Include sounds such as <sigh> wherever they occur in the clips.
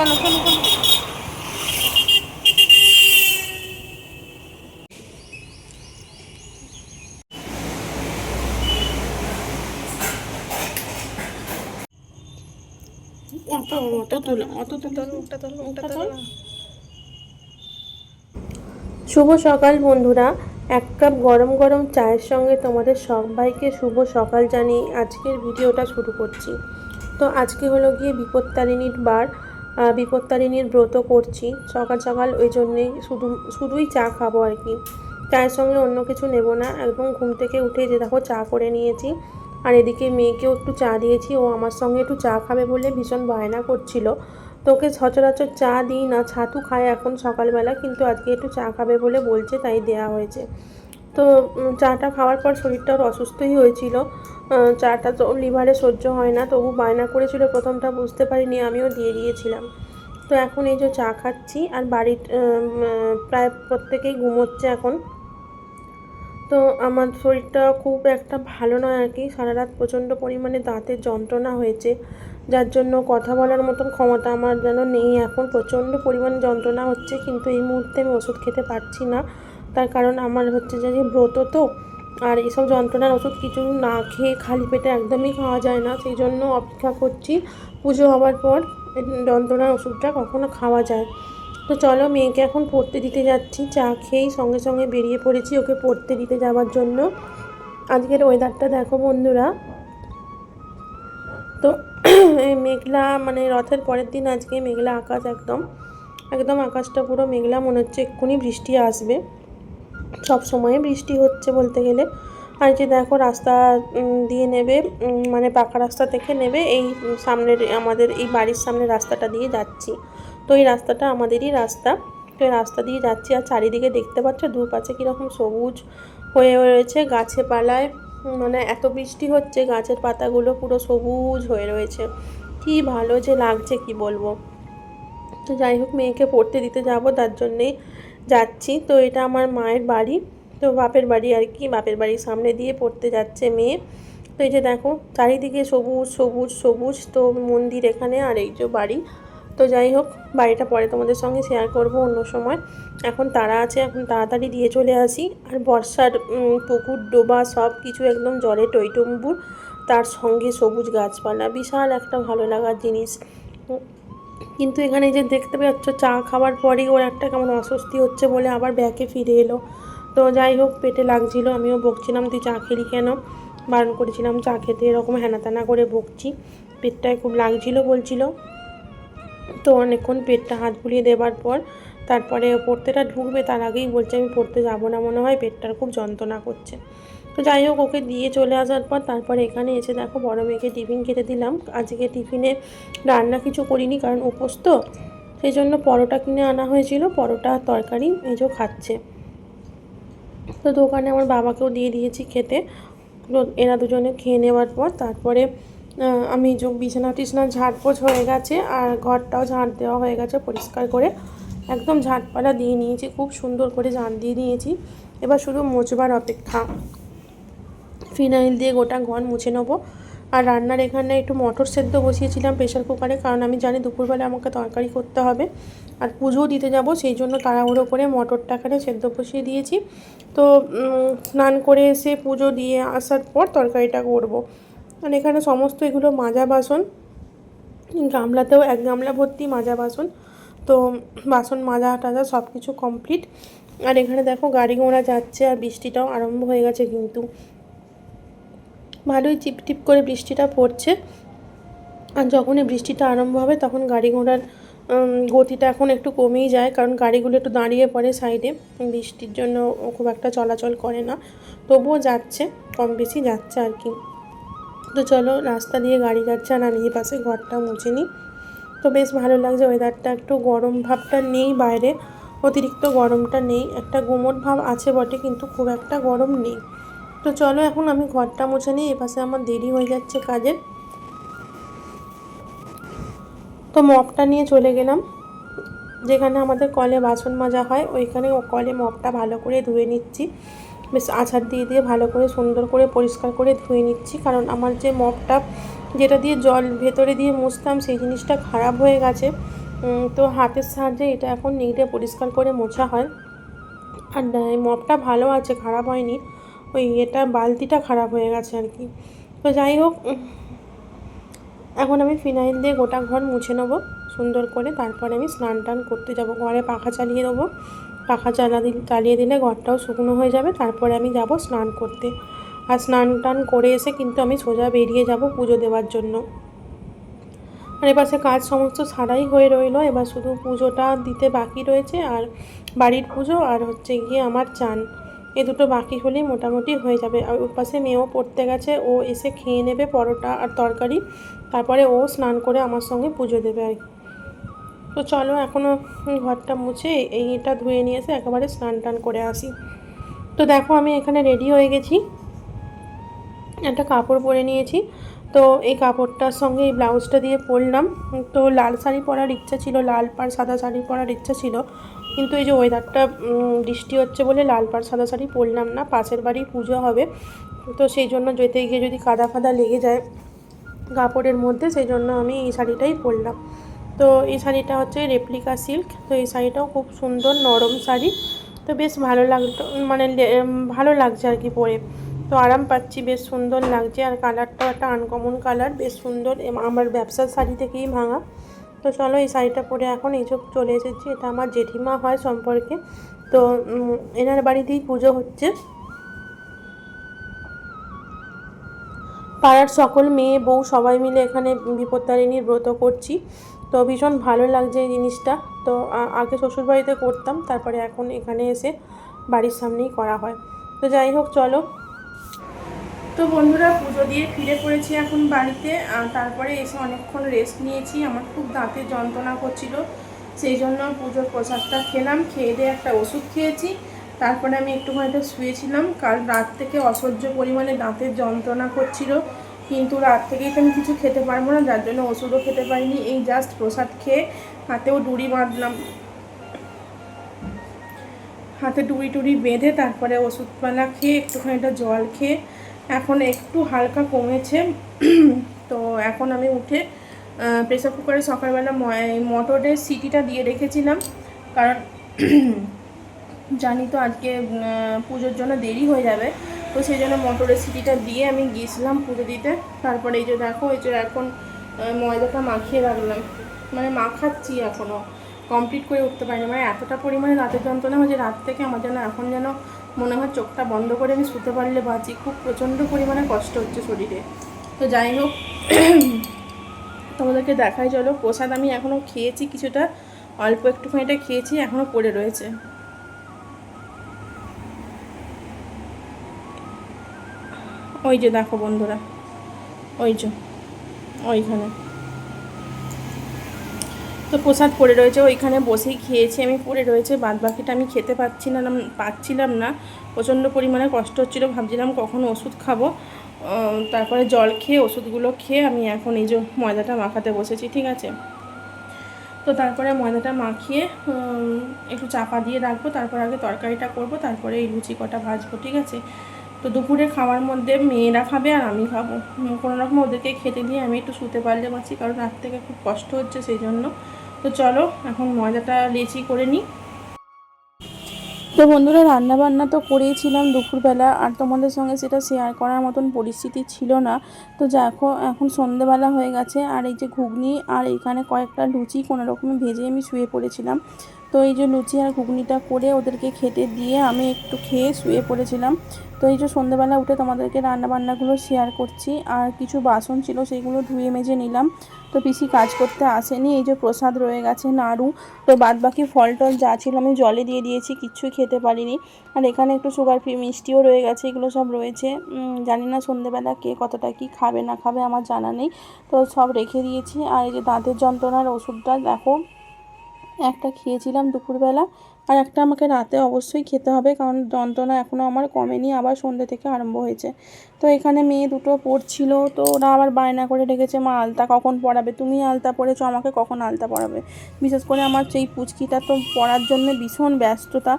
চলো চলো চলো শুভ সকাল বন্ধুরা। এক কাপ গরম গরম চায়ের সঙ্গে তোমাদের সবাইকে শুভ সকাল জানিয়ে আজকের ভিডিওটা শুরু করছি। তো আজকে হলো গিয়ে বিপত্তারিণীর বার। বিপত্তারিণীর ব্রত করছি। সকাল সকাল ওই জন্যেই শুধু, শুধুই চা খাব আর কি। চায়ের সঙ্গে অন্য কিছু নেব না। একদম ঘুম থেকে উঠে যে দেখো চা করে নিয়েছি। আর এদিকে মেয়েকেও একটু চা দিয়েছি। ও আমার সঙ্গে একটু চা খাবে বলে ভীষণ বায়না করছিল। তোকে সচরাচর চা দিই না, ছাতু খায় এখন সকালবেলা, কিন্তু আজকে একটু চা খাবে বলে বলছে, তাই দেয়া হয়েছে। তো চাটা খাওয়ার পর শরীরটা অসুস্থই হয়েছিল। চাটা তো লিভারে সহ্য হয় না, তবু বায়না করেছিল, প্রথমটা বুঝতে পারিনি, আমিও দিয়ে দিয়েছিলাম। তো এখন এই যে চা খাচ্ছি, আর বাড়ির প্রায় প্রত্যেকেই ঘুমোচ্ছে এখন। তো আমার শরীরটা খুব একটা ভালো নয় আর কি, সারা রাত প্রচণ্ড পরিমাণে দাঁতের যন্ত্রণা হয়েছে, যার জন্য কথা বলার মতন ক্ষমতা আমার যেন নেই এখন। প্রচণ্ড পরিমাণে যন্ত্রণা হচ্ছে, কিন্তু এই মুহূর্তে আমি ওষুধ খেতে পারছি না। তার কারণ আমার হচ্ছে যে ব্রত তো আর এইসব যন্ত্রণার ওষুধ কিছু না খেয়ে খালি পেটে একদমই খাওয়া যায় না, সেই জন্য অপেক্ষা করছি পুজো হওয়ার পর যন্ত্রণার ওষুধটা কখনো খাওয়া যায়। তো চলো মেয়েকে এখন পড়তে দিতে যাচ্ছি, চা খেয়েই সঙ্গে সঙ্গে বেরিয়ে পড়েছি ওকে পড়তে দিতে যাওয়ার জন্য। আজকের ওয়েদারটা দেখো বন্ধুরা। তো <clears throat> মেঘলা মানে রথের পরের দিন আজকে মেঘলা আকাশ একদম একদম আকাশটা পুরো মেঘলা মনে হচ্ছে, এক্ষুনি বৃষ্টি আসবে। সব সময় বৃষ্টি হচ্ছে বলতে গেলে। আর যে দেখো রাস্তা দিয়ে নেবে মানে পাকা রাস্তা থেকে নেবে, এই সামনের, আমাদের এই বাড়ির সামনে রাস্তাটা দিয়ে যাচ্ছি। তো এই রাস্তাটা আমাদেরই রাস্তা। তো এই রাস্তা দিয়ে যাচ্ছি আর চারিদিকে দেখতে পাচ্ছ দুপাশে কীরকম সবুজ হয়ে রয়েছে, গাছে পালায় মানে এত বৃষ্টি হচ্ছে, গাছের পাতাগুলো পুরো সবুজ হয়ে রয়েছে। কি ভালো যে লাগছে, কি বলব। তো যাই হোক, মেয়েকে পড়তে দিতে যাব, তার জন্যেই যাচ্ছি। তো এটা আমার মায়ের বাড়ি। তো বাপের বাড়ি আর কি, বাপের বাড়ির সামনে দিয়ে পড়তে যাচ্ছে মেয়ে। তো এই যে দেখো, চারিদিকে সবুজ সবুজ সবুজ। তো মন্দির এখানে আর এই যে বাড়ি। তো যাই হোক, বাড়িটা পরে তোমাদের সঙ্গে শেয়ার করব অন্য সময়। এখন তারা আছে, এখন তাড়াতাড়ি দিয়ে চলে আসি। আর বর্ষার পুকুর, ডোবা সব কিছু একদম জলে টইটম্বুর। তার সঙ্গে সবুজ গাছপালা। বিশাল একটা ভালো লাগার জিনিস। কিন্তু এখানে যে দেখতে পাচ্ছ, চা খাওয়ার পরেই ওর একটা কেমন অস্বস্তি হচ্ছে বলে আবার ব্যাকে ফিরে এলো। তো যাই হোক, পেটে লাগছিল, আমিও বকছিলাম, তুই চা খেলি কেন? বারণ করেছিলাম, চা খেতে এরকম হেনা তেনা করে বকছি। পেটটায় খুব লাগছিল বলছিল। তো অনেকক্ষণ পেটটা হাত বুলিয়ে দেবার পর, তারপরে পড়তেটা ঢুকবে, তার আগেই বলছে আমি পড়তে যাব না, মনে হয় পেটটার খুব যন্ত্রণা করছে। তো যাই হোক, ওকে দিয়ে চলে আসার পর তারপরে এখানে এসে দেখো বড় মেয়েকে টিফিন খেতে দিলাম। আজকে টিফিনে রান্না কিছু করিনি কারণ উপোস তো, সেই জন্য পরোটা কিনে আনা হয়েছিল, পরোটা তরকারি মেজো খাচ্ছে। তো দোকানে আমার বাবাকেও দিয়ে দিয়েছি খেতে। এরা দুজনে খেয়ে নেওয়ার পর তারপরে আমি যে বিছানা টিছানা ঝাড়পোছ হয়ে গেছে আর ঘরটাও ঝাড় দেওয়া হয়ে গেছে পরিষ্কার করে। একদম ঝাঁটপালা দিয়ে নিয়েছি, খুব সুন্দর করে ঝাঁট দিয়ে নিয়েছি। এবার শুধু মোচবার অপেক্ষা। ফিনাইল দিয়ে গোটা ঘর মুছে নেব। আর রান্নার এখানে একটু মটর সেদ্ধ বসিয়েছিলাম প্রেশার কুকারে, কারণ আমি জানি দুপুরবেলা আমাকে তরকারি করতে হবে। আর পুজোও দিতে যাব, সেই জন্য তাড়াহুড়ো করে মটরটা এখানে সেদ্ধ বসিয়ে দিয়েছি। তো স্নান করে এসে পুজো দিয়ে আসার পর তরকারিটা করব। আর এখানে সমস্ত এগুলো মাজা বাসন, গামলাতেও এক গামলা ভর্তি মাজা বাসন। তো, বাসন মাজা টাজা সব কিছু কমপ্লিট। আর এখানে দেখো গাড়ি ঘোড়া যাচ্ছে আর বৃষ্টিটাও আরম্ভ হয়ে গেছে কিন্তু। ভালোই চিপ টিপ করে বৃষ্টিটা পড়ছে। আর যখনই বৃষ্টিটা আরম্ভ হবে, তখন গাড়ি ঘোড়ার গতিটা এখন একটু কমেই যায়, কারণ গাড়িগুলো একটু দাঁড়িয়ে পড়ে সাইডে। বৃষ্টির জন্য খুব একটা চলাচল করে না। তবুও যাচ্ছে, কম বেশি যাচ্ছে আর কি। তো চলো, রাস্তা দিয়ে গাড়ি যাচ্ছে আর আমি পাশে ঘরটা মুছে নিই। তো বেশ ভালো লাগছে ওয়েদারটা একটু গরম ভাবটা নেই বাইরে। অতিরিক্ত গরমটা নেই, একটা গুমট ভাব আছে বটে, কিন্তু খুব একটা গরম নেই। তো চলো এখন আমি ঘরটা মুছে নিই, এপাশে আমার দেরি হয়ে যাচ্ছে কাজের। তো মপটা নিয়ে চলে গেলাম, যেখানে আমাদের কলে বাসন মাজা হয়, ওইখানে কলে মপটা ভালো করে ধুয়ে নিচ্ছি। বেশ আছাড় দিয়ে দিয়ে ভালো করে সুন্দর করে পরিষ্কার করে ধুয়ে নিচ্ছি, কারণ আমার যে মপটা যেটা দিয়ে জল ভেতরে দিয়ে মুছতাম, সেই জিনিসটা খারাপ হয়ে গেছে। তো হাতের সাহায্যে এটা এখন নিংড়ে পরিষ্কার করে মোছা হয়। আর মপটা ভালো আছে, খারাপ হয়নি। ওই এটা বালতিটা খারাপ হয়ে গেছে আর কি। তো যাই হোক, এখন আমি ফিনাইল দিয়ে গোটা ঘর মুছে নেব সুন্দর করে। তারপরে আমি স্নান টান করতে যাব, ঘরে পাখা চালিয়ে দেবো পাখা চালা চালিয়ে দিলে ঘরটাও শুকনো হয়ে যাবে। তারপরে আমি যাব স্নান করতে। আর স্নান টান করে এসে কিন্তু আমি সোজা বেরিয়ে যাব পুজো দেওয়ার জন্য। আর এপাশে কাজ সমস্ত সারাই হয়ে রইল। এবার শুধু পুজোটা দিতে বাকি রয়েছে, আর বাড়ির পুজো আর হচ্ছে গিয়ে আমার চান। এ দুটো বাকি হলেই মোটামুটি হয়ে যাবে। আর পাশে মেয়েও পড়তে গেছে। ও এসে খেয়ে নেবে পরোটা আর তরকারি। তারপরে ও স্নান করে আমার সঙ্গে পুজো দেবে আর কি। তো চলো এখনও ঘরটা মুছে এইটা ধুয়ে নিয়ে এসে একেবারে স্নান টান করে আসি। তো দেখো আমি এখানে রেডি হয়ে গেছি। একটা কাপড় পরে নিয়েছি। তো এই কাপড়টার সঙ্গে এই ব্লাউজটা দিয়ে পরলাম। তো লাল শাড়ি পরার ইচ্ছা ছিল, লাল পাড় সাদা শাড়ি পরার ইচ্ছা ছিল। কিন্তু এই যে ওয়েদারটা বৃষ্টি হচ্ছে বলে লাল পাড়, সাদা শাড়ি পরলাম না, পাশের বাড়ি পুজো হবে। তো সেই জন্য যেতে গিয়ে যদি কাদা ফাদা লেগে যায় কাপড়ের মধ্যে, সেই জন্য আমি এই শাড়িটাই পরলাম। তো এই শাড়িটা হচ্ছে রেপ্লিকা সিল্ক তো এই শাড়িটাও খুব সুন্দর নরম শাড়ি। তো বেশ ভালো লাগতো মানে ভালো লাগছে আর কি পরে। তো আরাম পাচ্ছি, বেশ সুন্দর লাগছে। আর কালারটাও একটা আনকমন কালার বেশ সুন্দর। আমার ব্যবসার শাড়ি থেকেই ভাঙা। তো চলো এই শাড়িটা পরে এখন এই সব চলে এসেছি, এটা আমার জেঠিমা হয় সম্পর্কে। তো এনার বাড়িতেই পুজো হচ্ছে। পাড়ার সকল মেয়ে, বউ সবাই মিলে এখানে বিপত্তারিণীর ব্রত করছি। তো ভীষণ ভালো লাগছে এই জিনিসটা। তো আগে শ্বশুরবাড়িতে করতাম, তারপরে এখন এখানে এসে বাড়ির সামনেই করা হয়। তো যাই হোক, চলো। তো বন্ধুরা পুজো দিয়ে ফিরে পড়েছি এখন বাড়িতে। তারপরে এসে অনেকক্ষণ রেস্ট নিয়েছি। আমার খুব দাঁতে যন্ত্রণা করছিল, সেই জন্য পুজোর প্রসাদটা খেলাম, খেয়ে দিয়ে একটা ওষুধ খেয়েছি। তারপরে আমি একটুখানিটা শুয়েছিলাম, কাল রাত থেকে অসহ্য পরিমাণে দাঁতের যন্ত্রণা করছিল। কিন্তু রাত থেকেই তো আমি কিছু খেতে পারব না, যার জন্য ওষুধও খেতে পারিনি। এই জাস্ট প্রসাদ খেয়ে হাতেও ডুরি বাঁধলাম। হাতে ডুরি টুরি বেঁধে তারপরে ওষুধপালা খেয়ে একটুখানিটা জল খেয়ে এখন একটু হালকা কমেছে। তো এখন আমি উঠে প্রেসার কুকারে সকালবেলা মটরের সিটিটা দিয়ে রেখেছিলাম। কারণ জানি তো আজকে পুজোর জন্য দেরি হয়ে যাবে। তো সেই জন্য মটরের সিটিটা দিয়ে আমি গিয়েছিলাম পুজো দিতে। তারপরে এই যে দেখো, এই যে এখন ময়দাটা মাখিয়ে রাখলাম। মানে মাখাচ্ছি এখনও কমপ্লিট করে উঠতে পারিনি। মানে এতটা পরিমাণে রাতের যন্ত্রণা হয়েছে, রাত থেকে আমার যেন এখন যেন মনে হয় চোখটা বন্ধ করে আমি শুতে পারলে বাঁচি। খুব প্রচণ্ড পরিমাণে কষ্ট হচ্ছে শরীরে। তো যাই হোক, তোমাদেরকে দেখাই, চলো। প্রসাদ আমি এখনও খেয়েছি কিছুটা, অল্প একটুখানিটা খেয়েছি এখনও পড়ে রয়েছে। ওই যে দেখো বন্ধুরা, ওই যে, ওইখানে। তো প্রসাদ পড়ে রয়েছে ওইখানে বসেই খেয়েছি আমি পড়ে রয়েছে বাদ বাকিটা আমি খেতে পাচ্ছি না পাচ্ছিলাম না। প্রচণ্ড পরিমাণে কষ্ট হচ্ছিল ভাবছিলাম কখন ওষুধ খাব। তারপরে জল খেয়ে ওষুধগুলো খেয়ে আমি এখন এই যে ময়দাটা মাখাতে বসেছি ঠিক আছে? তো তারপরে ময়দাটা মাখিয়ে একটু চাপা দিয়ে রাখব তারপর আগে তরকারিটা করব তারপরে এই লুচি কটা ভাজবো ঠিক আছে? তো দুপুরে খাওয়ার মধ্যে মেয়েরা খাবে আর আমি খাব। উম, কোনো রকম ওদেরকে খেতে দিয়ে আমি একটু শুতে পারলে বাঁচি কারণ রাত থেকে খুব কষ্ট হচ্ছে সেই জন্য। তো চলো, এখন ময়দাটা লেচি করে নিই। তো বন্ধুরা, রান্নাবান্না তো করেইছিলাম দুপুরবেলা, আর তোমাদের সঙ্গে সেটা শেয়ার করার মতন পরিস্থিতি ছিল না। তো দেখো এখন সন্ধেবেলা হয়ে গেছে, আর এই যে ঘুগনি আর এইখানে কয়েকটা লুচি কোনো রকমে ভেজে আমি শুয়ে পড়েছিলাম। তো এই যে লুচি আর ঘুগনিটা করে ওদেরকে খেতে দিয়ে আমি একটু খেয়ে শুয়ে পড়েছিলাম। তো এই যে সন্ধেবেলা উঠে তোমাদেরকে রান্নাবান্নাগুলো শেয়ার করছি। আর কিছু বাসন ছিল সেগুলো ধুয়ে মেজে নিলাম। তো পিসি কাজ করতে আসেনি, এই যে প্রসাদ রয়ে গেছে, নাড়ু। তো বাদ বাকি ফল টল যা ছিল আমি জলে দিয়ে দিয়েছি, কিচ্ছুই খেতে পারিনি। আর এখানে একটু সুগার ফ্রি মিষ্টিও রয়ে গেছে, এগুলো সব রয়েছে। জানি না সন্ধেবেলা কে কতটা কি খাবে না খাবে, আমার জানা নেই। তো সব রেখে দিয়েছি। আর এই যে দাঁতের যন্ত্রণার ওষুধটা, দেখো। একটা খেয়েছিলাম দুপুরবেলা, আর একটা আমাকে রাতে অবশ্যই খেতে হবে, কারণ যন্ত্রণা এখনও আমার কমেনি, আবার সন্ধ্যে থেকে আরম্ভ হয়েছে। তো এখানে মেয়ে দুটো পড়ছিল, তো ওরা আবার বায়না করে ডেকেছে মা, আলতা কখন পড়াবে তুমি আলতা পড়েছো আমাকে কখন আলতা পড়াবে বিশেষ করে আমার সেই পুচকিটা তো পড়ার জন্য ভীষণ ব্যস্ততা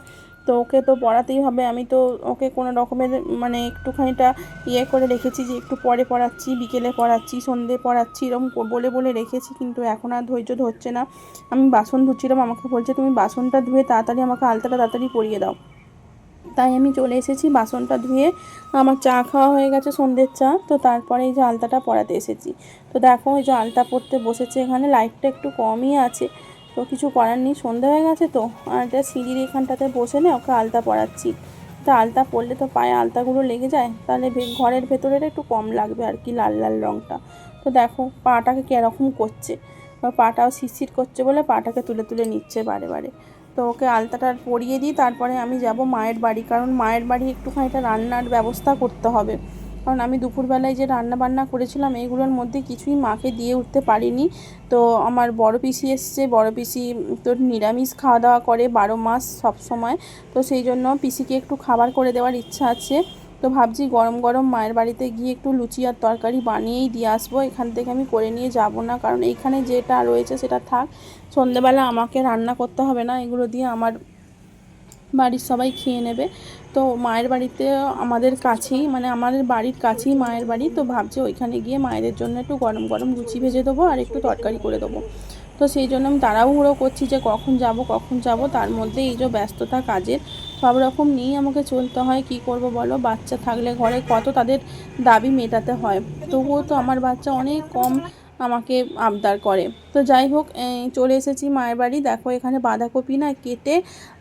তো ওকে তো পড়াতেই হবে। আমি তো ওকে কোনো রকমের মানে একটুখানিটা ইয়ে করে রেখেছি যে একটু পরে পড়াচ্ছি, বিকেলে পড়াচ্ছি, সন্ধে পড়াচ্ছি, এরকম বলে বলে রেখেছি কিন্তু এখন আর ধৈর্য ধরছে না। আমি বাসন ধুচ্ছিলাম, আমাকে বলছে, তুমি বাসনটা ধুয়ে তাড়াতাড়ি আমাকে আলতাটা তাড়াতাড়ি পরিয়ে দাও। তাই আমি চলে এসেছি বাসনটা ধুয়ে। আমার চা খাওয়া হয়ে গেছে, সন্ধ্যের চা। তো তারপরে এই যে আলতাটা পরাতে এসেছি। তো দেখো, এই যে আলতা পরতে বসেছে এখানে, লাইটটা একটু কমই আছে। তো কিছু করার নেই, সন্ধে হয়ে গেছে তো। আর এটা সিঁড়ির এখানটাতে বসে না, ওকে আলতা পরাচ্ছি। তা আলতা পরলে তো পায়ে আলতাগুলো লেগে যায়, তাহলে ঘরের ভেতরের একটু কম লাগবে আর কি লাল লাল রঙটা তো দেখো পাটাকে কীরকম করছে। পাটাও শিরশির করছে বলে পাটাকে তুলে তুলে নিচ্ছে বারে বারে। তো ওকে আলতাটা পরিয়ে দিই, তারপরে আমি যাব মায়ের বাড়ি। কারণ মায়ের বাড়ি একটুখানিটা রান্নার ব্যবস্থা করতে হবে। কারণ আমি দুপুরবেলায় যে রান্না বান্না করেছিলাম এইগুলোর মধ্যে কিছুই মাকে দিয়ে উঠতে পারিনি। তো আমার বড় পিসি এসছে, বড় পিসি তোর নিরামিষ খাওয়া দাওয়া করে বারো মাস সব সময়। তো সেই জন্য পিসিকে একটু খাবার করে দেওয়ার ইচ্ছা আছে। তো ভাবছি গরম গরম মায়ের বাড়িতে গিয়ে একটু লুচি আর তরকারি বানিয়েই দিয়ে আসব। এখান থেকে আমি করে নিয়ে যাব না, কারণ এইখানে যেটা রয়েছে সেটা থাক। সন্ধেবেলা আমাকে রান্না করতে হবে না, এগুলো দিয়ে আমার বাড়ির সবাই খেয়ে নেবে। তো মায়ের বাড়িতে আমাদের কাছেই মানে আমাদের বাড়ির কাছেই মায়ের বাড়ি, তো ভাবছি ওইখানে গিয়ে মায়েদের জন্য একটু গরম গরম লুচি ভেজে দেবো আর একটু তরকারি করে দেবো। তো সেই জন্য আমি তাড়াহুড়ো করছি যে কখন যাব কখন যাব, তার মধ্যে এই যে ব্যস্ততা কাজের, সব রকম নিয়েই আমাকে চলতে হয়, কি করব বলো? বাচ্চা থাকলে ঘরে কত তাদের দাবি মেটাতে হয়? তবুও তো আমার বাচ্চা অনেক কম আমাকে আবদার করে। তো যাই হোক চলে এসেছি মায়ের বাড়ি। দেখো এখানে বাঁধাকপি না কেটে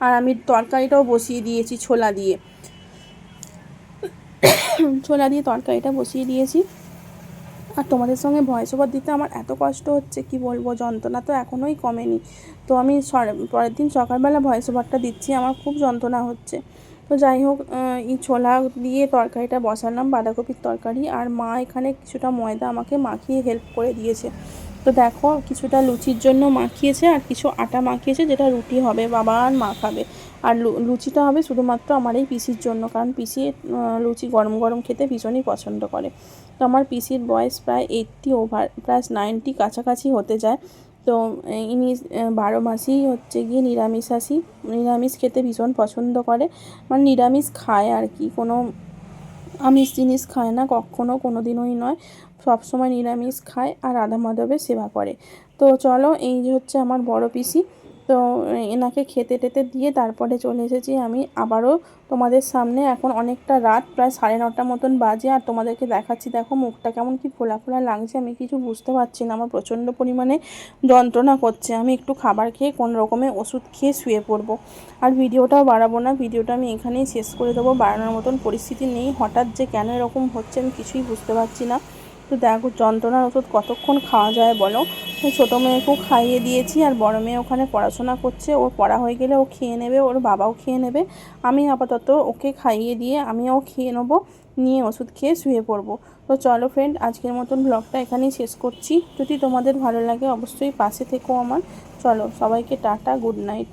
আর আমি তরকারিটাও বসিয়ে দিয়েছি ছোলা দিয়ে। <coughs> ছোলা দিয়ে তরকারিটা বসিয়ে দিয়েছি। আর তোমাদের সঙ্গে ভয়েস ওভার দিতে আমার এত কষ্ট হচ্ছে, কি বলব? যন্ত্রণা তো এখনোই কমেনি। তো আমি পরের দিন সকালবেলা ভয়েস ওভারটা দিচ্ছি, আমার খুব যন্ত্রণা হচ্ছে। তো যাই হোক এই ছোলা দিয়ে তরকারিটা বসালাম, বাঁধাকপির তরকারি, আর মা এখানে কিছুটা ময়দা আমাকে মাখিয়ে হেল্প করে দিয়েছে। তো দেখো, কিছুটা লুচির জন্য মাখিয়েছে আর কিছু আটা মাখিয়েছে, যেটা রুটি হবে, বাবা আর মা খাবে। আর লুচিটা হবে শুধুমাত্র আমার এই পিসির জন্য, কারণ পিসি লুচি গরম গরম খেতে ভীষণই পছন্দ করে। তো আমার পিসির বয়স প্রায় এইটটি ওভার প্রায় নাইনটি কাছাকাছি হতে যায়। তো ইনি বারো মাসেই হচ্ছে গিয়ে নিরামিষাশী নিরামিষ খেতে ভীষণ পছন্দ করে। মানে নিরামিষ খায় আর কি, কোনো আমিষ জিনিস খায় না কখনও কোনো দিনই নয়। সবসময় নিরামিষ খায় আর রাধা মাধবের সেবা করে। তো চলো, এই হচ্ছে আমার বড় পিসি। তো এনাকে খেতে টেতে দিয়ে তারপরে চলে এসেছি আমি আবারও তোমাদের সামনে। এখন অনেকটা রাত, প্রায় সাড়ে নটা মতন বাজে আর তোমাদেরকে দেখাচ্ছি, দেখো মুখটা কেমন কি ফোলা ফোলা লাগছে। আমি কিছু বুঝতে পারছি না, আমার প্রচণ্ড পরিমাণে যন্ত্রণা করছে। আমি একটু খাবার খেয়ে কোন রকমে ওষুধ খেয়ে শুয়ে পড়ব। আর ভিডিওটাও বাড়াবো না, ভিডিওটা আমি এখানেই শেষ করে দেবো। বাড়ানোর মতন পরিস্থিতি নেই, হঠাৎ যে কেন এরকম হচ্ছে আমি কিছুই বুঝতে পারছি না। তো দেখো, যন্ত্রণার ওষুধ কতক্ষণ খাওয়া যায় বলো। ছোটো মেয়েকেও খাইয়ে দিয়েছি আর বড় মেয়ে ওখানে পড়াশোনা করছে। ওর পড়া হয়ে গেলে ও খেয়ে নেবে, ওর বাবাও খেয়ে নেবে। আমি আপাতত ওকে খাইয়ে দিয়ে আমিও খেয়ে নেব, নিয়ে ওষুধ খেয়ে শুয়ে পড়ব। তো চলো ফ্রেন্ড আজকের মতন ব্লগটা এখানেই শেষ করছি। যদি তোমাদের ভালো লাগে অবশ্যই পাশে থেকো আমার। চলো সবাইকে টাটা গুড নাইট